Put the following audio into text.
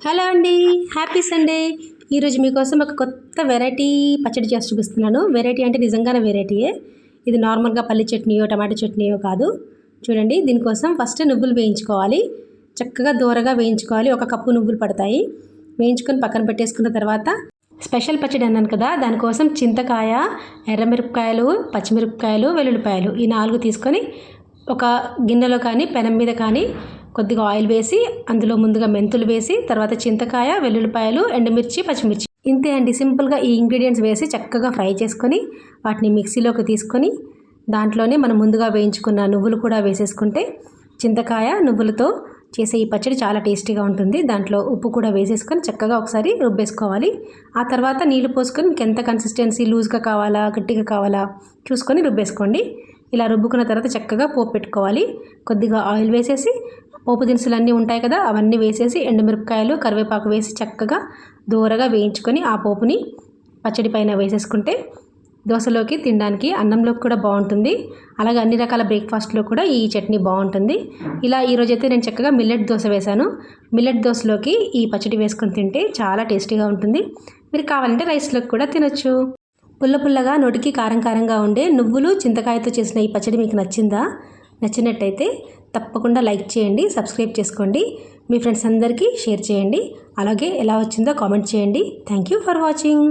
Hello అండి happy Sunday. ఈరోజు మీకోసం ఒక కొత్త వెరైటీ పచ్చడి చేసి చూపిస్తున్నాను. వెరైటీ అంటే నిజంగానే వెరైటీయే. ఇది నార్మల్గా పల్లి చట్నీయో టమాటో చట్నీయో కాదు. చూడండి దీనికోసం ఫస్ట్ నువ్వులు వేయించుకోవాలి. చక్కగా దూరగా వేయించుకోవాలి. ఒక కప్పు నువ్వులు పడతాయి. వేయించుకొని పక్కన పెట్టేసుకున్న తర్వాత స్పెషల్ పచ్చడి అన్నాను కదా దానికోసం చింతకాయ ఎర్రమిరపకాయలు పచ్చిమిరపకాయలు వెల్లుల్లిపాయలు ఈ నాలుగు తీసుకొని ఒక గిన్నెలో కానీ పెనం మీద కానీ కొద్దిగా ఆయిల్ వేసి అందులో ముందుగా మెంతులు వేసి తర్వాత చింతకాయ వెల్లుల్లిపాయలు ఎండుమిర్చి పచ్చిమిర్చి. ఇంతే అండి. సింపుల్గా ఈ ఇంగ్రీడియంట్స్ వేసి చక్కగా ఫ్రై చేసుకొని వాటిని మిక్సీలోకి తీసుకొని దాంట్లోనే మనం ముందుగా వేయించుకున్న నువ్వులు కూడా వేసేసుకుంటే చింతకాయ నువ్వులతో చేసే ఈ పచ్చడి చాలా టేస్టీగా ఉంటుంది. దాంట్లో ఉప్పు కూడా వేసేసుకొని చక్కగా ఒకసారి రుబ్బేసుకోవాలి. ఆ తర్వాత నీళ్ళు పోసుకొని మీకు ఎంత కన్సిస్టెన్సీ లూజ్గా కావాలా గట్టిగా కావాలా చూసుకొని రుబ్బేసుకోండి. ఇలా రుబ్బుకున్న తర్వాత చక్కగా పోపు పెట్టుకోవాలి. కొద్దిగా ఆయిల్ వేసేసి పోపు దినుసులు అన్నీ ఉంటాయి కదా అవన్నీ వేసేసి ఎండుమిరపకాయలు కరివేపాకు వేసి చక్కగా దూరగా వేయించుకొని ఆ పోపుని పచ్చడి పైన వేసేసుకుంటే దోశలోకి తినడానికి అన్నంలోకి కూడా బాగుంటుంది. అలాగే అన్ని రకాల బ్రేక్ఫాస్ట్లో కూడా ఈ చట్నీ బాగుంటుంది. ఇలా ఈరోజైతే నేను చక్కగా మిల్లెట్ దోశ వేశాను. మిల్లెట్ దోశలోకి ఈ పచ్చడి వేసుకొని తింటే చాలా టేస్టీగా ఉంటుంది. మీరు కావాలంటే రైస్లోకి కూడా తినొచ్చు. పుల్ల పుల్లగా నోటికి కారం కారంగా ఉండే నువ్వులు చింతకాయతో చేసిన ఈ పచ్చడి మీకు నచ్చిందా? నచ్చినట్టయితే తప్పకుండా లైక్ చేయండి సబ్స్క్రైబ్ చేసుకోండి మీ ఫ్రెండ్స్ అందరికీ షేర్ చేయండి. అలాగే ఎలా వచ్చిందో కామెంట్ చేయండి. Thank you for watching.